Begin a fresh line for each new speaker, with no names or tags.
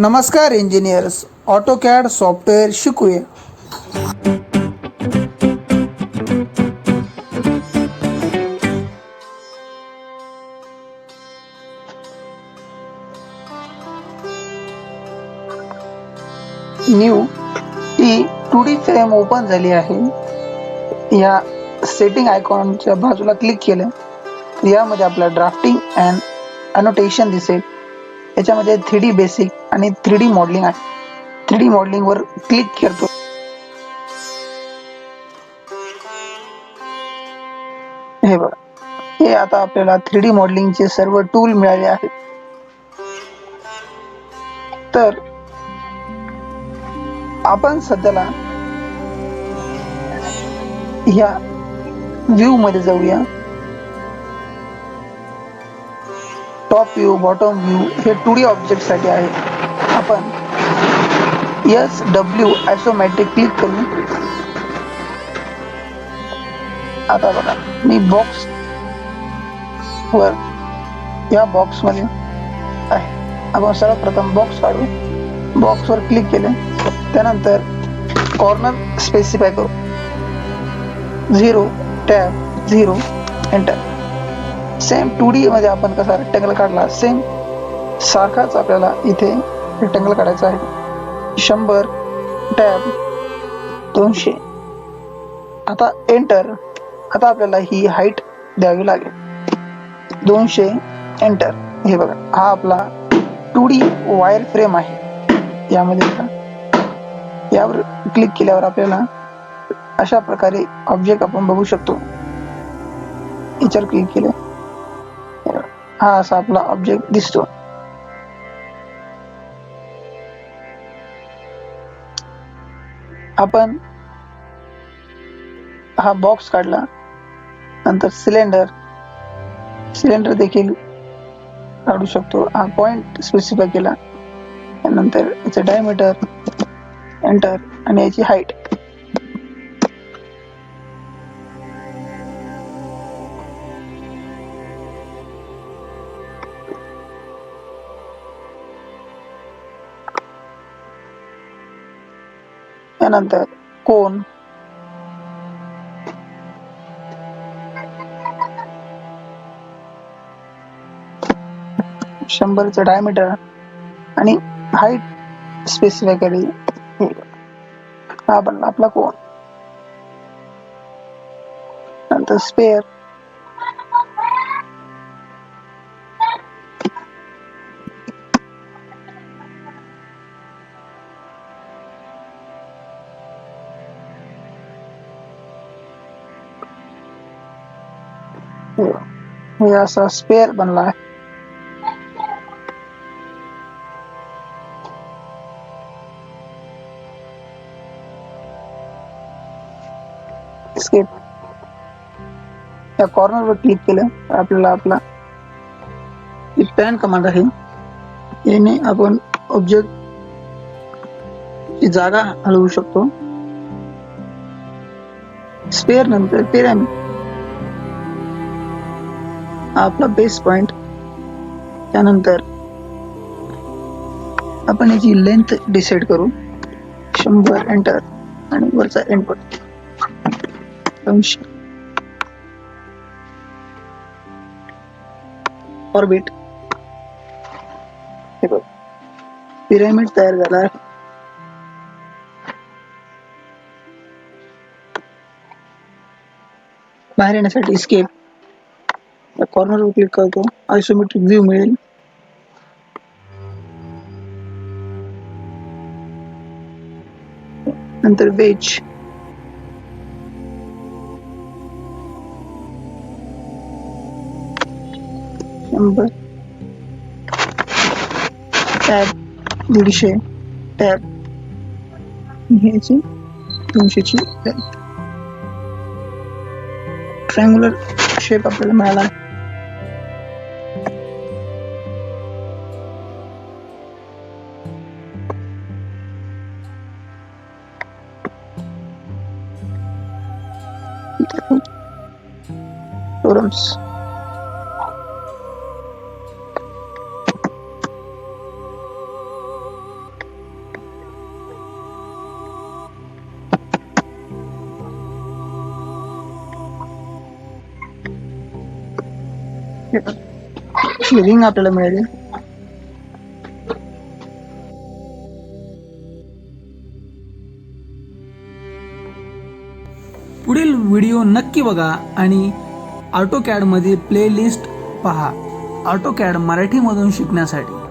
नमस्कार engineers AutoCAD software शिकूया. New ही टू डी फ्रेम ओपन झाली आहे. या सेटिंग आयकॉनच्या बाजूला क्लिक केलं. यामध्ये आपला ड्राफ्टिंग अँड अनोटेशन दिसेल. याच्यामध्ये थ्री डी बेसिक आणि थ्री डी मॉडेलिंग आहे. थ्री डी मॉडेलिंगवर क्लिक करतो. हे बघा. हे आता आपल्याला थ्री डी मॉडेलिंगचे सर्व टूल मिळाले आहेत. तर आपण सध्याला ह्या व्ह्यू मध्ये जाऊया. टॉप व्ह्यू बॉटम व्ह्यू हे टू डी ऑब्जेक्ट साठी आहे. आपण एस डब्ल्यू आयसोमॅट्रिक क्लिक करू आता बघा, मी बॉक्स वर, या बॉक्स मध्ये आहे. आपण सर्वप्रथम बॉक्स काढू. बॉक्स वर क्लिक केले. त्यानंतर कॉर्नर स्पेसिफाय करू. Zero tab zero enter same two D मध्ये आपण कसा रेक्टँगल काढला सेम सारखाच आपल्याला इथे रेक्टँगल काढायचा आहे. शंभर टॅब दोनशे. आता एंटर आता आपल्याला ही हाईट द्यावी लागेल. दोनशे एंटर हे बघा हा आपला टू डी वायर फ्रेम आहे. यामध्ये बघा. यावर क्लिक केल्यावर आपल्याला अशा प्रकारे ऑब्जेक्ट आपण बघू शकतो. याच्यावर क्लिक केलं. हा असा आपला ऑब्जेक्ट दिसतो. आपण हा बॉक्स काढला नंतर सिलेंडर सिलेंडर देखील काढू शकतो. हा पॉइंट स्पेसिफाय केला. त्यानंतर याचं डायमीटर एंटर आणि याची हाईट त्यानंतर कोण? शंभरचं डायमीटर आणि हाईट स्पेसिफिकली हा. बनला आपला कोण? नंतर स्पेअर हे असा स्पेअर बनला आहे. स्केप या कॉर्नर वर क्लिक केलं तर आपल्याला आपला पॅन कमांड आहे. याने आपण ऑब्जेक्ट ची जागा हलवू शकतो. स्पेअर नंतर पिरॅमिड हा आपला बेस पॉइंट त्यानंतर आपण याची लेंथ डिसाइड करू. शंभर एंटर आणि वरचा इनपुट दोनशे ऑर्बिट हे बघ. पिरामिड तयार झाला. आहे बाहेर येण्यासाठी स्केप कॉर्नर वर क्लिक करतो. आयसोमेट्रिक व्ह्यू मिळेल. नंतर वेज नंबर टॅब दीडशे. टॅब ह्याची दोनशेची ट्रँग्युलर शेप आपल्याला मिळाला. students living after the marriage.
पुढील व्हिडिओ नक्की बघा आणि ऑटोकॅडमधील प्लेलिस्ट पहा. ऑटोकॅड मराठीमधून शिकण्यासाठी.